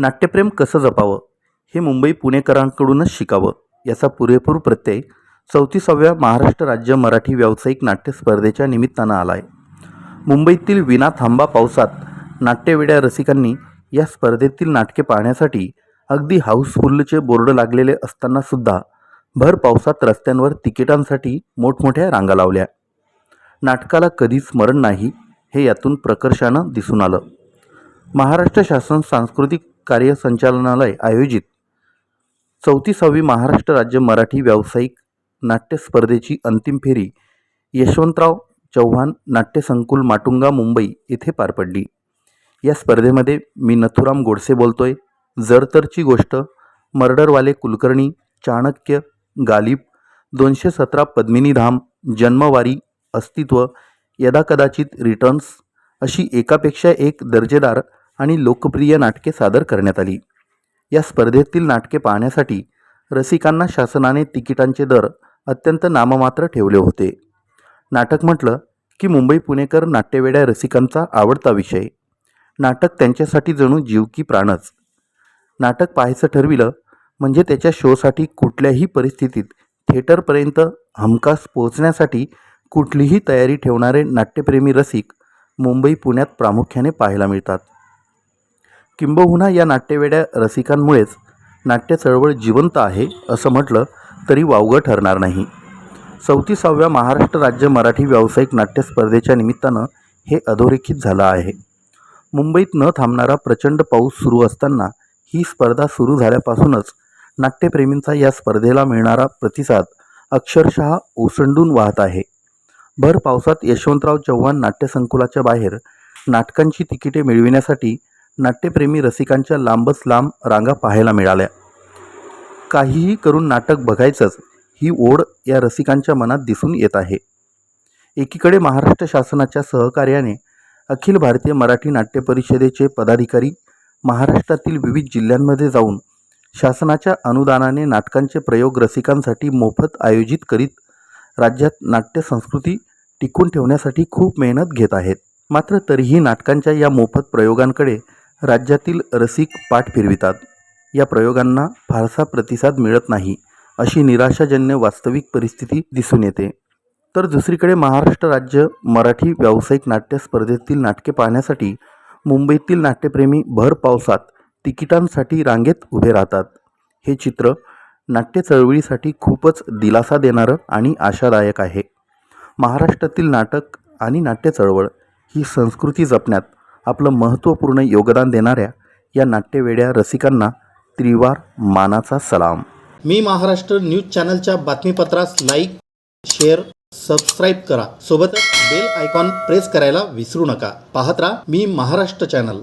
नाट्यप्रेम कसं जपावं? हे मुंबई पुणेकरांकडूनच शिकावं याचा पुरेपूर प्रत्यय चौतीसाव्या महाराष्ट्र राज्य मराठी व्यावसायिक नाट्य स्पर्धेच्या निमित्तानं आला आहे मुंबईतील विना थांबा पावसात नाट्यवेड्या रसिकांनी या स्पर्धेतील नाटके पाहण्यासाठी अगदी हाऊसफुल्लचे बोर्ड लागलेले असतानासुद्धा भर पावसात रस्त्यांवर तिकिटांसाठी मोठमोठ्या रांगा लावल्या. नाटकाला कधीच स्मरण नाही हे यातून प्रकर्षानं दिसून आलं. महाराष्ट्र शासन सांस्कृतिक कार्यसंचालनालय आयोजित चौतीसावी महाराष्ट्र राज्य मराठी व्यावसायिक नाट्य स्पर्धेची अंतिम फेरी यशवंतराव चव्हाण नाट्यसंकुल माटुंगा मुंबई येथे पार पडली. या स्पर्धेमध्ये मी नथुराम गोडसे बोलतोय. जरतरची गोष्ट मर्डरवाले कुलकर्णी चाणक्य गालिब दोनशे सतरा पद्मिनी धाम जन्मवारी अस्तित्व यदाकदाचित रिटर्न्स अशी एकापेक्षा एक दर्जेदार आणि लोकप्रिय नाटके सादर करण्यात आली. या स्पर्धेतील नाटके पाहण्यासाठी रसिकांना शासनाने तिकिटांचे दर अत्यंत नाममात्र ठेवले होते. नाटक म्हटलं की मुंबई पुणेकर नाट्यवेड्या रसिकांचा आवडता विषय. नाटक त्यांच्यासाठी जणू जीव की प्राणच. नाटक पाहायचं ठरविलं म्हणजे त्याच्या शोसाठी कुठल्याही परिस्थितीत थिएटरपर्यंत हमखास पोहोचण्यासाठी कुठलीही तयारी ठेवणारे नाट्यप्रेमी रसिक मुंबई पुण्यात प्रामुख्याने पाहायला मिळतात. किंबहुना या नाट्यवेड्या रसिकांमुळेच नाट्य चळवळ जिवंत आहे असं म्हटलं तरी वावगं ठरणार नाही. चौतीसाव्या महाराष्ट्र राज्य मराठी व्यावसायिक नाट्य स्पर्धेच्या निमित्तानं हे अधोरेखित झालं आहे. मुंबईत न थांबणारा प्रचंड पाऊस सुरू असताना ही स्पर्धा सुरू झाल्यापासूनच नाट्यप्रेमींचा या स्पर्धेला मिळणारा प्रतिसाद अक्षरशः ओसंडून वाहत आहे. भर पावसात यशवंतराव चव्हाण नाट्यसंकुलाच्या बाहेर नाटकांची तिकिटे मिळविण्यासाठी नाट्यप्रेमी रसिकांच्या लांबच लांब रांगा पाहायला मिळाल्या. काहीही करून नाटक बघायचंच ही ओढ या रसिकांच्या मनात दिसून येत आहे. एकीकडे महाराष्ट्र शासनाच्या सहकार्याने अखिल भारतीय मराठी नाट्य परिषदेचे पदाधिकारी महाराष्ट्रातील विविध जिल्ह्यांमध्ये जाऊन शासनाच्या अनुदानाने नाटकांचे प्रयोग रसिकांसाठी मोफत आयोजित करीत राज्यात नाट्य संस्कृती टिकून ठेवण्यासाठी खूप मेहनत घेत आहेत. मात्र तरीही नाटकांच्या या मोफत प्रयोगांकडे राज्यातील रसिक पाठ फिरवितात. या प्रयोगांना फारसा प्रतिसाद मिळत नाही अशी निराशाजन्य वास्तविक परिस्थिती दिसून येते. तर दुसरीकडे महाराष्ट्र राज्य मराठी व्यावसायिक नाट्य स्पर्धेतील नाटके पाहण्यासाठी मुंबईतील नाट्यप्रेमी भर पावसात तिकिटांसाठी रांगेत उभे राहतात. हे चित्र नाट्य चळवळीसाठी खूपच दिलासा देणारं आणि आशादायक आहे. महाराष्ट्रातील नाटक आणि नाट्य चळवळ ही संस्कृती जपण्यात आपलं महत्त्वपूर्ण योगदान देणाऱ्या या नाट्यवेड्या रसिकांना त्रिवार मानाचा सलाम. मी महाराष्ट्र न्यूज चॅनलच्या बातमीपत्रास लाईक शेअर सबस्क्राईब करा. सोबतच बेल आयकॉन प्रेस करायला विसरू नका. पाहत राहा मी महाराष्ट्र चॅनल.